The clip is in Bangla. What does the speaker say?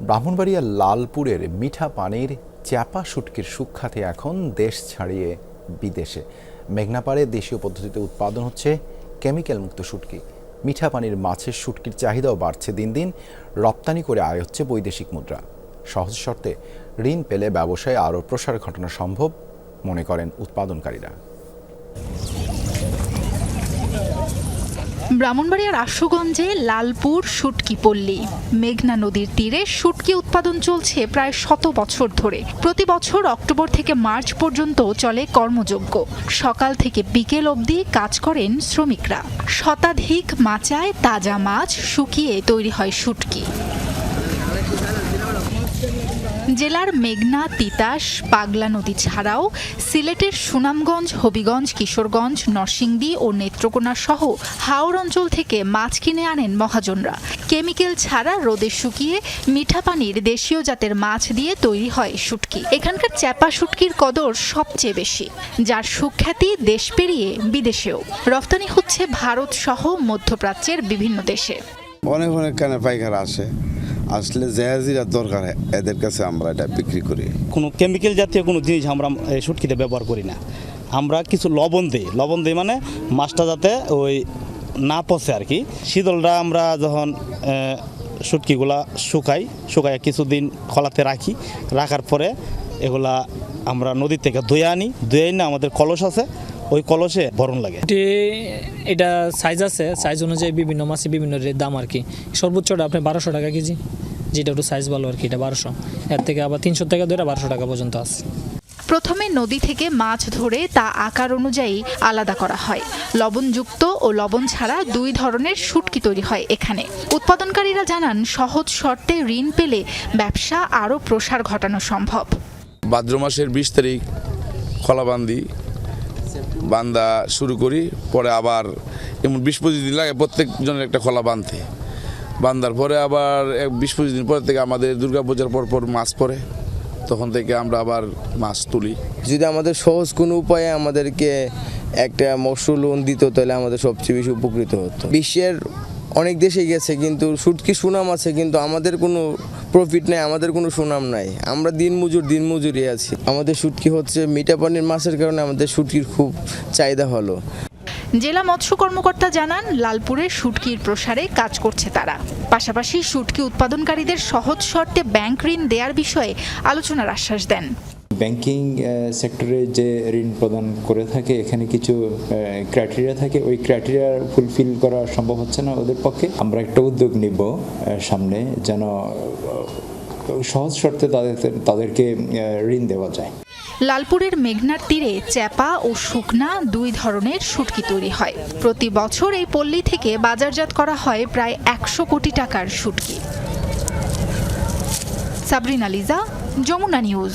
ব্রাহ্মণবাড়িয়ার লালপুরের মিঠা পানির চ্যাপা শুটকির সুখ্যাতি এখন দেশ ছাড়িয়ে বিদেশে। মেঘনাপাড়ে দেশীয় পদ্ধতিতে উৎপাদন হচ্ছে কেমিক্যাল মুক্ত শুটকি। মিঠা পানির মাছের শুটকির চাহিদাও বাড়ছে দিন দিন, রপ্তানি করে আয় হচ্ছে বৈদেশিক মুদ্রা। সহজ শর্তে ঋণ পেলে ব্যবসায় আরও প্রসার ঘটানো সম্ভব, মনে করেন উৎপাদনকারীরা। ব্রাহ্মণবাড়িয়ার আশুগঞ্জে লালপুর শুটকি পল্লী। মেঘনা নদীর তীরে শুটকি উৎপাদন চলছে প্রায় শত বছর ধরে। প্রতি বছর অক্টোবর থেকে মার্চ পর্যন্ত চলে কর্মযজ্ঞ। সকাল থেকে বিকেল অবধি কাজ করেন শ্রমিকরা। শতাধিক মাচায় তাজা মাছ শুকিয়ে তৈরি হয় শুটকি। জেলার মেঘনা, তিতাস, পাগলা নদী ছাড়াও সিলেটের সুনামগঞ্জ, হবিগঞ্জ, কিশোরগঞ্জ, নরসিংদী ও নেত্রকোনা সহ হাওড় অঞ্চল থেকে মাছ কিনে আনেন মহাজনরা। কেমিক্যাল ছাড়া রোদে শুকিয়ে মিঠা পানির দেশীয় জাতের মাছ দিয়ে তৈরি হয় শুটকি। এখানকার চ্যাপা শুটকির কদর সবচেয়ে বেশি, যার সুখ্যাতি দেশ পেরিয়ে বিদেশেও। রফতানি হচ্ছে ভারত সহ মধ্যপ্রাচ্যের বিভিন্ন দেশে। অনেক অনেক কানে পাইকার আসে আসলে জাহাজিরা দরকার এদের কাছে আমরা এটা বিক্রি করি। কোনো কেমিক্যাল জাতীয় কোনো জিনিস আমরা শুটকিতে ব্যবহার করি না। আমরা কিছু লবণ দিই। লবণ দিই মানে মাছটা যাতে ওই না পচে আর কি। শীতলটা আমরা যখন আহ, শুটকিগুলা শুকাই শুকাই কিছুদিন খলাতে রাখি। রাখার পরে এগুলা আমরা নদী থেকে ধুয়ে আনি। ধুয়ে এনে আমাদের কলস আছে ওই কলসে ভরণ লাগে। এটি এটা সাইজ আছে সাইজ অনুযায়ী বিভিন্ন মাছে বিভিন্ন রে- দাম আর কি। সর্বোচ্চটা আপনি বারোশো টাকা কেজি যেটা একটু সাইজ ভালো আর কি এটা বারোশো। এর থেকে আবার তিনশো টাকা ধরে বারোশো টাকা পর্যন্ত আছে। প্রথমে নদী থেকে মাছ ধরে তা আকার অনুযায়ী আলাদা করা হয়। লবণযুক্ত ও লবণ ছাড়া দুই ধরনের শুটকি তৈরি হয় এখানে। উৎপাদনকারীরা জানান সহজ শর্তে ঋণ পেলে ব্যবসা আরও প্রসার ঘটানো সম্ভব। ভাদ্র মাসের বিশ তারিখ খলা বান্ধা শুরু করি, পরে আবার এমন বিশ পঁচিশ দিন লাগে প্রত্যেকজনের একটা খোলা বাঁধতে। বান্ধার পরে আবার এক বিশ পঁচিশ দিন পরে থেকে আমাদের দুর্গা পূজার পর পর মাছ পড়ে। তখন থেকে আমরা আবার মাছ তুলি। যদি আমাদের সহজ কোনো উপায়ে আমাদেরকে একটা মৎস্য লোন দিত, তাহলে আমাদের সবচেয়ে বেশি উপকৃত হতো। বিশ্বের অনেক দেশে গেছে, কিন্তু সুটকি সুনাম আছে, কিন্তু আমাদের কোনো প্রফিট নেই, আমাদের কোনো সুনাম নাই। আমরা দিন মজুর দিন মজুরি আছি। আমাদের শুটকি হচ্ছে মিঠা পানির মাছের কারণে আমাদের শুটকির খুব চাহিদা হলো জেলা মৎস্য কর্মকর্তা জানান, লালপুরে শুটকির প্রসারে কাজ করছে তারা। পাশাপাশি শুটকি উৎপাদনকারীদের সহজ শর্তে ব্যাংক ঋণ দেওয়ার বিষয়ে আলোচনার আশ্বাস দেন। ব্যাংকিং সেক্টরে যে ঋণ প্রদান করে থাকে, এখানে কিছু ক্রাইটেরিয়া থাকে। ওই ক্রাইটেরিয়া ফুলফিল করা সম্ভব হচ্ছে না ওদের পক্ষে। আমরা একটা উদ্যোগ নিব সামনে যেন সহজ শর্তে তাদের, তাদেরকে ঋণ দেওয়া যায়। লালপুরের মেঘনার তীরে চ্যাপা ও শুকনা দুই ধরনের শুটকি তৈরি হয়। প্রতি বছর এই পল্লী থেকে বাজারজাত করা হয় প্রায় একশো কোটি টাকার শুটকি সাবরিনা লিজা, যমুনা নিউজ।